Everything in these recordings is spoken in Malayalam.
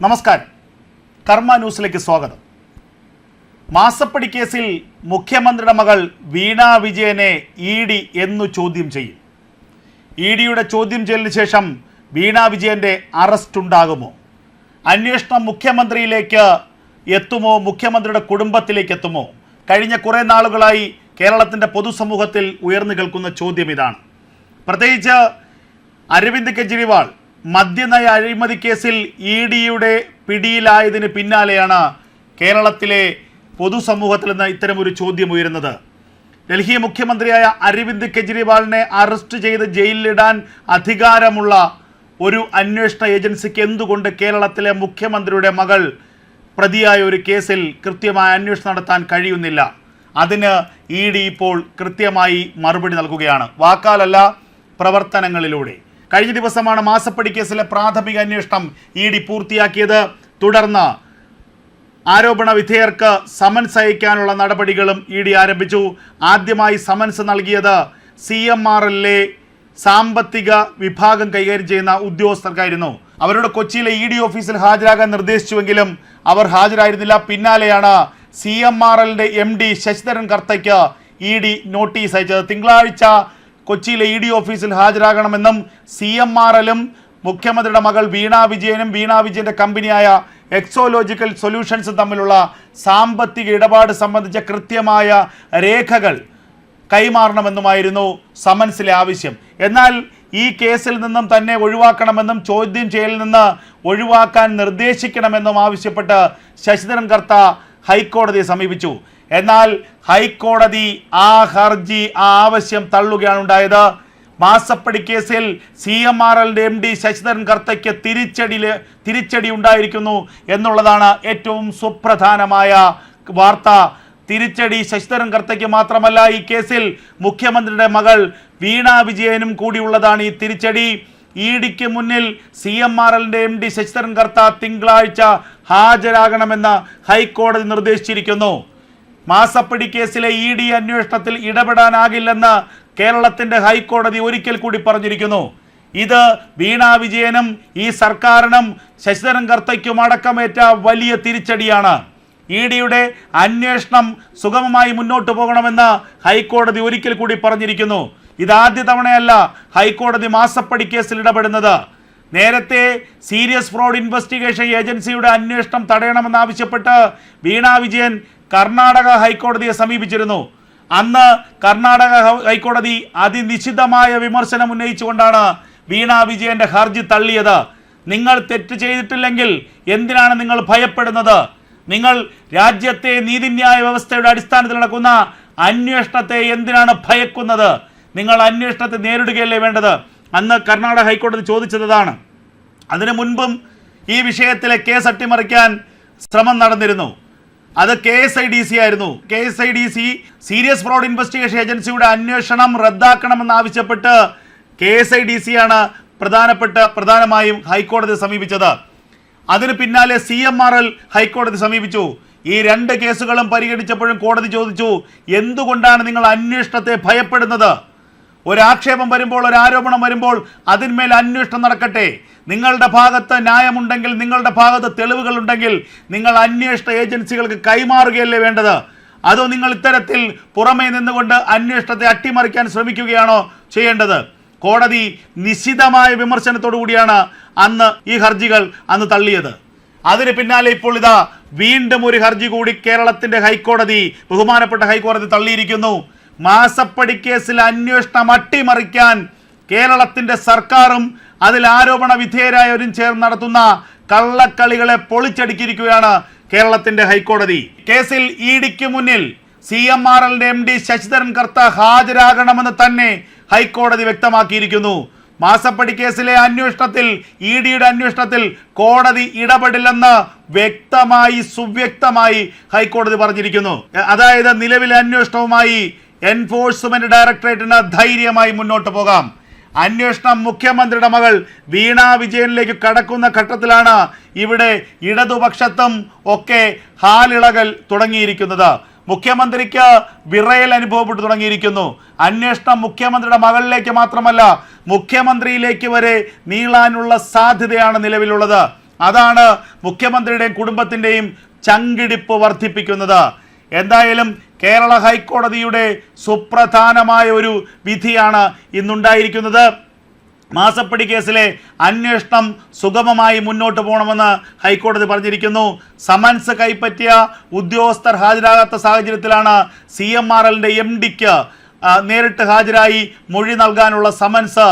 നമസ്കാരം. കർമ്മ ന്യൂസിലേക്ക് സ്വാഗതം. മാസപ്പടി കേസിൽ മുഖ്യമന്ത്രിയുടെ മകൾ വീണ വിജയനെ ഇ ഡി എന്നു ചോദ്യം ചെയ്യും. ഇ ഡിയുടെ ചോദ്യം ചെയ്യലിന് ശേഷം വീണ വിജയന്റെ അറസ്റ്റ് ഉണ്ടാകുമോ? അന്വേഷണം മുഖ്യമന്ത്രിയിലേക്ക് എത്തുമോ? മുഖ്യമന്ത്രിയുടെ കുടുംബത്തിലേക്ക് എത്തുമോ? കഴിഞ്ഞ കുറേ നാളുകളായി കേരളത്തിന്റെ പൊതുസമൂഹത്തിൽ ഉയർന്നു കേൾക്കുന്ന ചോദ്യം ഇതാണ്. പ്രത്യേകിച്ച് അരവിന്ദ് കെജ്രിവാൾ മദ്യനയ അഴിമതി കേസിൽ ഇ ഡിയുടെ പിടിയിലായതിന് പിന്നാലെയാണ് കേരളത്തിലെ പൊതുസമൂഹത്തിൽ നിന്ന് ഇത്തരമൊരു ചോദ്യം ഉയരുന്നത്. ഡൽഹി മുഖ്യമന്ത്രിയായ അരവിന്ദ് കെജ്രിവാളിനെ അറസ്റ്റ് ചെയ്ത് ജയിലിലിടാൻ അധികാരമുള്ള ഒരു അന്വേഷണ ഏജൻസിക്ക് എന്തുകൊണ്ട് കേരളത്തിലെ മുഖ്യമന്ത്രിയുടെ മകൾ പ്രതിയായ ഒരു കേസിൽ കൃത്യമായ അന്വേഷണം നടത്താൻ കഴിയുന്നില്ല? അതിന് ഇ ഡി ഇപ്പോൾ കൃത്യമായി മറുപടി നൽകുകയാണ്. വാക്കാലല്ല പ്രവർത്തനങ്ങളിലൂടെ. കഴിഞ്ഞ ദിവസമാണ് മാസപ്പടി കേസിലെ പ്രാഥമിക അന്വേഷണം ഇ ഡി പൂർത്തിയാക്കിയത്. തുടർന്ന് ആരോപണ വിധേയർക്ക് സമൻസ് അയക്കാനുള്ള നടപടികളും ഇ ഡി ആരംഭിച്ചു. ആദ്യമായി സമൻസ് നൽകിയത് സി എം ആർ എല്ലിലെ സാമ്പത്തിക വിഭാഗം കൈകാര്യം ചെയ്യുന്ന ഉദ്യോഗസ്ഥർക്കായിരുന്നു. അവരുടെ കൊച്ചിയിലെ ഇ ഡി ഓഫീസിൽ ഹാജരാകാൻ നിർദ്ദേശിച്ചുവെങ്കിലും അവർ ഹാജരായിരുന്നില്ല. പിന്നാലെയാണ് സി എം ആർ എല്ലിന്റെ എം ഡി ശശിധരൻ കർത്തയ്ക്ക് ഇ ഡി നോട്ടീസ് അയച്ചത്. തിങ്കളാഴ്ച കൊച്ചിയിലെ ഇ ഡി ഓഫീസിൽ ഹാജരാകണമെന്നും സി എം ആർ എല്ലും മുഖ്യമന്ത്രിയുടെ മകൾ വീണ വിജയനും വീണ വിജയന്റെ കമ്പനിയായ എക്സോലോജിക്കൽ സൊല്യൂഷൻസും തമ്മിലുള്ള സാമ്പത്തിക ഇടപാട് സംബന്ധിച്ച കൃത്യമായ രേഖകൾ കൈമാറണമെന്നുമായിരുന്നു സമൻസിലെ ആവശ്യം. എന്നാൽ ഈ കേസിൽ നിന്നും തന്നെ ഒഴിവാക്കണമെന്നും ചോദ്യം ചെയ്യലിൽ നിന്ന് ഒഴിവാക്കാൻ നിർദ്ദേശിക്കണമെന്നും ആവശ്യപ്പെട്ട് ശശിധരൻ കർത്ത ഹൈക്കോടതിയെ സമീപിച്ചു. എന്നാൽ ഹൈക്കോടതി ആ ഹർജി ആ ആവശ്യം തള്ളുകയാണ് ഉണ്ടായത്. മാസപ്പടി കേസിൽ സി എം ആർ എല്ലിന്റെ എം ഡി ശശിധരൻ കർത്തയ്ക്ക് തിരിച്ചടി തിരിച്ചടി ഉണ്ടായിരിക്കുന്നു എന്നുള്ളതാണ് ഏറ്റവും സുപ്രധാനമായ വാർത്ത. തിരിച്ചടി ശശിധരൻ കർത്തയ്ക്ക് മാത്രമല്ല ഈ കേസിൽ മുഖ്യമന്ത്രിയുടെ മകൾ വീണ വിജയനും കൂടിയുള്ളതാണ് ഈ തിരിച്ചടി. ഇ ഡിക്ക് മുന്നിൽ സി എം ആർ എല്ലിന്റെ എം ഡി ശശിധരൻ കർത്ത തിങ്കളാഴ്ച ഹാജരാകണമെന്ന് ഹൈക്കോടതി നിർദ്ദേശിച്ചിരിക്കുന്നു. മാസപ്പടി കേസിലെ ഇ ഡി അന്വേഷണത്തിൽ ഇടപെടാനാകില്ലെന്ന് കേരളത്തിന്റെ ഹൈക്കോടതി ഒരിക്കൽ കൂടി പറഞ്ഞിരിക്കുന്നു. ഇത് വീണ വിജയനും ഈ സർക്കാരിനും ശശിധരൻ കർത്തയ്ക്കും അടക്കമേറ്റ വലിയ തിരിച്ചടിയാണ്. ഇ ഡിയുടെ അന്വേഷണം സുഗമമായി മുന്നോട്ട് പോകണമെന്ന് ഹൈക്കോടതി ഒരിക്കൽ കൂടി പറഞ്ഞിരിക്കുന്നു. ഇതാദ്യ തവണയല്ല ഹൈക്കോടതി മാസപ്പടി കേസിൽ ഇടപെടുന്നത്. നേരത്തെ സീരിയസ് ഫ്രോഡ് ഇൻവെസ്റ്റിഗേഷൻ ഏജൻസിയുടെ അന്വേഷണം തടയണമെന്നാവശ്യപ്പെട്ട് വീണ വിജയൻ കർണാടക ഹൈക്കോടതിയെ സമീപിച്ചിരുന്നു. അന്ന് കർണാടക ഹൈക്കോടതി അതിനിശ്ചിതമായ വിമർശനം ഉന്നയിച്ചുകൊണ്ടാണ് വീണ വിജയന്റെ ഹർജി തള്ളിയത്. നിങ്ങൾ തെറ്റ് ചെയ്തിട്ടില്ലെങ്കിൽ എന്തിനാണ് നിങ്ങൾ ഭയപ്പെടുന്നത്? നിങ്ങൾ രാജ്യത്തെ നീതിന്യായ വ്യവസ്ഥയുടെ അടിസ്ഥാനത്തിൽ നടക്കുന്ന അന്വേഷണത്തെ എന്തിനാണ് ഭയക്കുന്നത്? നിങ്ങൾ അന്വേഷണത്തെ നേരിടുകയല്ലേ വേണ്ടത്? അന്ന് കർണാടക ഹൈക്കോടതി ചോദിച്ചതാണ്. അതിനു മുൻപും ഈ വിഷയത്തിലെ കേസ് അട്ടിമറിക്കാൻ ശ്രമം നടന്നിരുന്നു. അത് K S I D C ആയിരുന്നു. K S I D C serious fraud investigation ഏജൻസിയുടെ അന്വേഷണം റദ്ദാക്കണമെന്ന് ആവശ്യപ്പെട്ട് K S I D C ആണ് പ്രധാനപ്പെട്ട പ്രധാനമായും ഹൈക്കോടതി സമീപിച്ചത്. അതിന് പിന്നാലെ സി എം ആർ എൽ ഹൈക്കോടതി സമീപിച്ചു. ഈ രണ്ട് കേസുകളും പരിഗണിച്ചപ്പോഴും കോടതി ചോദിച്ചു എന്തുകൊണ്ടാണ് നിങ്ങൾ അന്വേഷണത്തെ ഭയപ്പെടുന്നത്? ഒരാക്ഷേപം വരുമ്പോൾ ഒരു ആരോപണം വരുമ്പോൾ അതിന്മേൽ അന്വേഷണം നടക്കട്ടെ. നിങ്ങളുടെ ഭാഗത്ത് ന്യായമുണ്ടെങ്കിൽ നിങ്ങളുടെ ഭാഗത്ത് തെളിവുകളുണ്ടെങ്കിൽ നിങ്ങൾ അന്വേഷണ ഏജൻസികൾക്ക് കൈമാറുകയല്ലേ വേണ്ടത്? അതോ നിങ്ങൾ ഇത്തരത്തിൽ പുറമേ നിന്നുകൊണ്ട് അന്വേഷണത്തെ അട്ടിമറിക്കാൻ ശ്രമിക്കുകയാണോ ചെയ്യേണ്ടത്? കോടതി നിശിതമായ വിമർശനത്തോടു കൂടിയാണ് അന്ന് ഈ ഹർജികൾ അന്ന് തള്ളിയത്. അതിന് പിന്നാലെ ഇപ്പോൾ ഇതാ വീണ്ടും ഒരു ഹർജി കൂടി കേരളത്തിന്റെ ഹൈക്കോടതി ബഹുമാനപ്പെട്ട ഹൈക്കോടതി തള്ളിയിരിക്കുന്നു. മാസപ്പടി കേസിൽ അന്വേഷണം അട്ടിമറിക്കാൻ കേരളത്തിന്റെ സർക്കാരും അതിൽ ആരോപണ വിധേയരായവരും ചേർന്ന് നടത്തുന്ന കള്ളക്കളികളെ പൊളിച്ചടുക്കിയിരിക്കുകയാണ് കേരളത്തിന്റെ ഹൈക്കോടതി. കേസിൽ ഇ ഡിക്ക് മുന്നിൽ സി എം ആർ എല്ലിന്റെ എം ഡി ശശിധരൻ കർത്ത ഹാജരാകണമെന്ന് തന്നെ ഹൈക്കോടതി വ്യക്തമാക്കിയിരിക്കുന്നു. മാസപ്പടി കേസിലെ അന്വേഷണത്തിൽ ഇ ഡിയുടെ അന്വേഷണത്തിൽ കോടതി ഇടപെടില്ലെന്ന് വ്യക്തമായി സുവ്യക്തമായി ഹൈക്കോടതി പറഞ്ഞിരിക്കുന്നു. അതായത് നിലവിലെ അന്വേഷണവുമായി എൻഫോഴ്സ്മെന്റ് ഡയറക്ടറേറ്റിന് ധൈര്യമായി മുന്നോട്ട് പോകാം. അന്വേഷണം മുഖ്യമന്ത്രിയുടെ മകൾ വീണ വിജയനിലേക്ക് കടക്കുന്ന ഘട്ടത്തിലാണ് ഇവിടെ ഇടതുപക്ഷത്തും ഒക്കെ ഹാലിളകൽ തുടങ്ങിയിരിക്കുന്നത്. മുഖ്യമന്ത്രിക്ക് വിറയൽ അനുഭവപ്പെട്ടു തുടങ്ങിയിരിക്കുന്നു. അന്വേഷണം മുഖ്യമന്ത്രിയുടെ മകളിലേക്ക് മാത്രമല്ല മുഖ്യമന്ത്രിയിലേക്ക് വരെ നീളാനുള്ള സാധ്യതയാണ് നിലവിലുള്ളത്. അതാണ് മുഖ്യമന്ത്രിയുടെയും കുടുംബത്തിന്റെയും ചങ്കിടിപ്പ് വർദ്ധിപ്പിക്കുന്നത്. എന്തായാലും കേരള ഹൈക്കോടതിയുടെ സുപ്രധാനമായ ഒരു വിധിയാണ് ഇന്നുണ്ടായിരിക്കുന്നത്. മാസപ്പടി കേസിലെ അന്വേഷണം സുഗമമായി മുന്നോട്ട് പോകണമെന്ന് ഹൈക്കോടതി പറഞ്ഞിരിക്കുന്നു. സമൻസ് കൈപ്പറ്റിയ ഉദ്യോഗസ്ഥർ ഹാജരാകാത്ത സാഹചര്യത്തിലാണ് സി എം ആർ എല്ലിന്റെ എം ഡിക്ക് നേരിട്ട് ഹാജരായി മൊഴി നൽകാനുള്ള സമൻസ്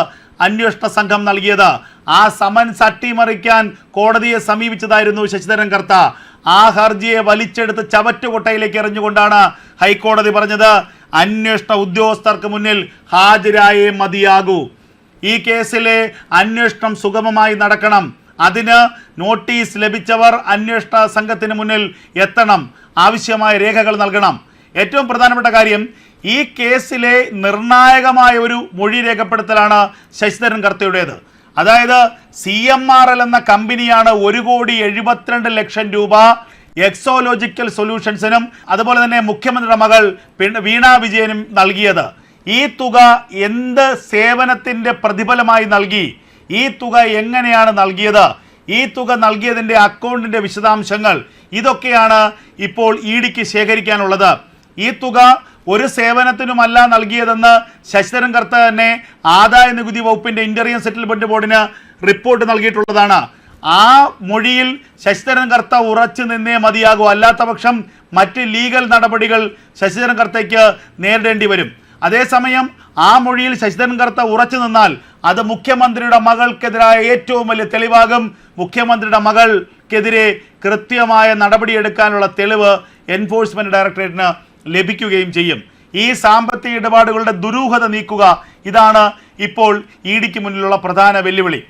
അന്വേഷണ സംഘം നൽകിയത്. ആ സമൻസ് അട്ടിമറിക്കാൻ കോടതിയെ സമീപിച്ചതായിരുന്നു ശശിധരൻ കർത്ത. ആ ഹർജിയെ വലിച്ചെടുത്ത് ചവറ്റുകൊട്ടയിലേക്ക് എറിഞ്ഞുകൊണ്ടാണ് ഹൈക്കോടതി പറഞ്ഞത്. അന്വേഷണ ഉദ്യോഗസ്ഥർക്ക് മുന്നിൽ ഹാജരായേ മതിയാകൂ. ഈ കേസിലെ അന്വേഷണം സുഗമമായി നടക്കണം. അതിന് നോട്ടീസ് ലഭിച്ചവർ അന്വേഷണ സംഘത്തിന് മുന്നിൽ എത്തണം. ആവശ്യമായ രേഖകൾ നൽകണം. ഏറ്റവും പ്രധാനപ്പെട്ട കാര്യം ഈ കേസിലെ നിർണായകമായ ഒരു മൊഴി രേഖപ്പെടുത്തലാണ് ശശിധരൻ കർത്തയുടേത് അതായത് സി എം ആർ എൽ എന്ന കമ്പനിയാണ് ഒരു കോടി എഴുപത്തിരണ്ട് ലക്ഷം രൂപ എക്സോലോജിക്കൽ സൊല്യൂഷൻസിനും അതുപോലെ തന്നെ മുഖ്യമന്ത്രിയുടെ മകൾ വീണ വിജയനും നൽകിയത്. ഈ തുക എന്ത് സേവനത്തിന്റെ പ്രതിഫലമായി നൽകി? ഈ തുക എങ്ങനെയാണ് നൽകിയത്? ഈ തുക നൽകിയതിന്റെ അക്കൗണ്ടിന്റെ വിശദാംശങ്ങൾ ഇതൊക്കെയാണ് ഇപ്പോൾ ഇ ഡിക്ക് ശേഖരിക്കാനുള്ളത്. ഈ തുക ഒരു സേവനത്തിനുമല്ല നൽകിയതെന്ന് ശശിധരൻ കർത്ത തന്നെ ആദായ നികുതി വകുപ്പിന്റെ ഇന്ററിയം സെറ്റിൽമെന്റ് ബോർഡിന് റിപ്പോർട്ട് നൽകിയിട്ടുള്ളതാണ്. ആ മൊഴിയിൽ ശശിധരൻ കർത്ത ഉറച്ചു നിന്നേ മതിയാകൂ. അല്ലാത്ത പക്ഷം മറ്റ് ലീഗൽ നടപടികൾ ശശിധരൻ കർത്തയ്ക്ക് നേരിടേണ്ടി വരും. അതേസമയം ആ മൊഴിയിൽ ശശിധരൻ കർത്ത ഉറച്ചു നിന്നാൽ അത് മുഖ്യമന്ത്രിയുടെ മകൾക്കെതിരായ ഏറ്റവും വലിയ തെളിവാകും. മുഖ്യമന്ത്രിയുടെ മകൾക്കെതിരെ കൃത്യമായ നടപടിയെടുക്കാനുള്ള തെളിവ് എൻഫോഴ്സ്മെന്റ് ഡയറക്ടറേറ്റിന് ലഭിക്കുകയും ചെയ്യും. ഈ സാമ്പത്തിക ഇടപാടുകളുടെ ദുരൂഹത നീക്കുക ഇതാണ് ഇപ്പോൾ ഇ ഡിക്ക് മുന്നിലുള്ള പ്രധാന വെല്ലുവിളി.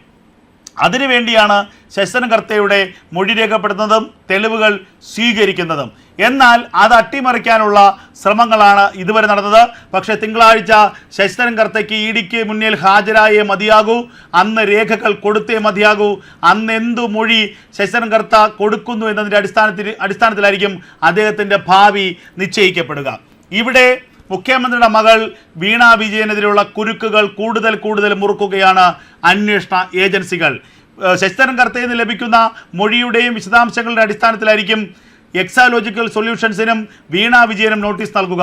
അതിനുവേണ്ടിയാണ് ശശിധരൻ കർത്തയുടെ മൊഴി രേഖപ്പെടുത്തുന്നതും തെളിവുകൾ സ്വീകരിക്കുന്നതും. എന്നാൽ അത് അട്ടിമറിക്കാനുള്ള ശ്രമങ്ങളാണ് ഇതുവരെ നടന്നത്. പക്ഷേ തിങ്കളാഴ്ച ശശിധരൻ കർത്തയ്ക്ക് ഡിക്ക് മുന്നിൽ ഹാജരായേ മതിയാകൂ. അന്ന് രേഖകൾ കൊടുത്തേ മതിയാകൂ. അന്ന് എന്തു മൊഴി ശശിധരൻ കർത്ത കൊടുക്കുന്നു എന്നതിന്റെ അടിസ്ഥാനത്തിൽ അടിസ്ഥാനത്തിലായിരിക്കും അദ്ദേഹത്തിന്റെ ഭാവി നിശ്ചയിക്കപ്പെടുക. ഇവിടെ മുഖ്യമന്ത്രിയുടെ മകൾ വീണ വിജയനെതിരെയുള്ള കുരുക്കുകൾ കൂടുതൽ കൂടുതൽ മുറുക്കുകയാണ് അന്വേഷണ ഏജൻസികൾ. ശശിധരൻ കർത്തയിൽ നിന്ന് ലഭിക്കുന്ന മൊഴിയുടെയും വിശദാംശങ്ങളുടെ അടിസ്ഥാനത്തിലായിരിക്കും എക്സാലോജിക്കൽ സൊല്യൂഷൻസിനും വീണ വിജയനും നോട്ടീസ് നൽകുക.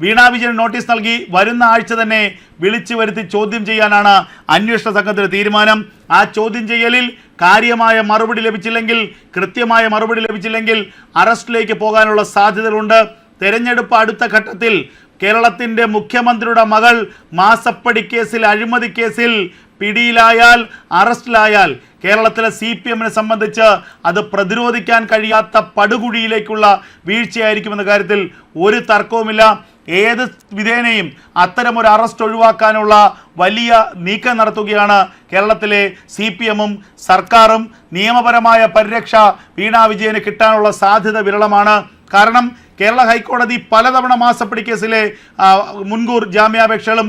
വീണ വിജയൻ നോട്ടീസ് നൽകി വരുന്ന ആഴ്ച തന്നെ വിളിച്ചു വരുത്തി ചോദ്യം ചെയ്യാനാണ് അന്വേഷണ സംഘത്തിന്റെ തീരുമാനം. ആ ചോദ്യം ചെയ്യലിൽ കാര്യമായ മറുപടി ലഭിച്ചില്ലെങ്കിൽ കൃത്യമായ മറുപടി ലഭിച്ചില്ലെങ്കിൽ അറസ്റ്റിലേക്ക് പോകാനുള്ള സാധ്യതകളുണ്ട്. തെരഞ്ഞെടുപ്പ് അടുത്ത ഘട്ടത്തിൽ കേരളത്തിന്റെ മുഖ്യമന്ത്രിയുടെ മകൾ മാസപ്പടി കേസിൽ അഴിമതി കേസിൽ പിടിയിലായാൽ അറസ്റ്റിലായാൽ കേരളത്തിലെ സി പി എമ്മിനെ സംബന്ധിച്ച് അത് പ്രതിരോധിക്കാൻ കഴിയാത്ത പടുകുഴിയിലേക്കുള്ള വീഴ്ചയായിരിക്കുമെന്ന കാര്യത്തിൽ ഒരു തർക്കവുമില്ല. ഏത് വിധേനയും അത്തരമൊരു അറസ്റ്റ് ഒഴിവാക്കാനുള്ള വലിയ നീക്കം നടത്തുകയാണ് കേരളത്തിലെ സി പി എമ്മും. സർക്കാരും നിയമപരമായ പരിരക്ഷ വീണാ വിജയന് കിട്ടാനുള്ള സാധ്യത വിരളമാണ്. കാരണം കേരള ഹൈക്കോടതി പലതവണ മാസപ്പടി കേസിലെ മുൻകൂർ ജാമ്യാപേക്ഷകളും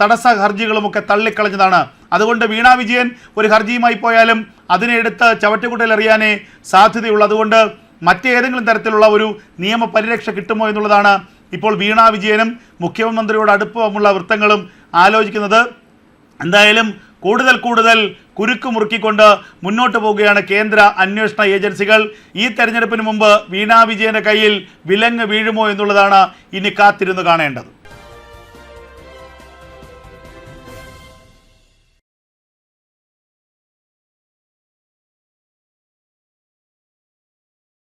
തടസ്സ ഹർജികളും ഒക്കെ തള്ളിക്കളഞ്ഞതാണ്. അതുകൊണ്ട് വീണ വിജയൻ ഒരു ഹർജിയുമായി പോയാലും അതിനെ എടുത്ത് ചവറ്റുകുട്ടയിൽ എറിയാനേ സാധ്യതയുള്ളൂ. അതുകൊണ്ട് മറ്റേതെങ്കിലും തരത്തിലുള്ള ഒരു നിയമ പരിരക്ഷ കിട്ടുമോ എന്നുള്ളതാണ് ഇപ്പോൾ വീണ വിജയനും മുഖ്യമന്ത്രിയോട് അടുപ്പമുള്ള വൃത്തങ്ങളും ആലോചിക്കുന്നത്. എന്തായാലും കൂടുതൽ കൂടുതൽ കുരുക്ക് മുറുക്കിക്കൊണ്ട് മുന്നോട്ട് പോവുകയാണ് കേന്ദ്ര അന്വേഷണ ഏജൻസികൾ. ഈ തെരഞ്ഞെടുപ്പിന് മുമ്പ് വീണാ വിജയന്റെ കയ്യിൽ വിലങ്ങ് വീഴുമോ എന്നുള്ളതാണ് ഇനി കാത്തിരുന്ന് കാണേണ്ടത്.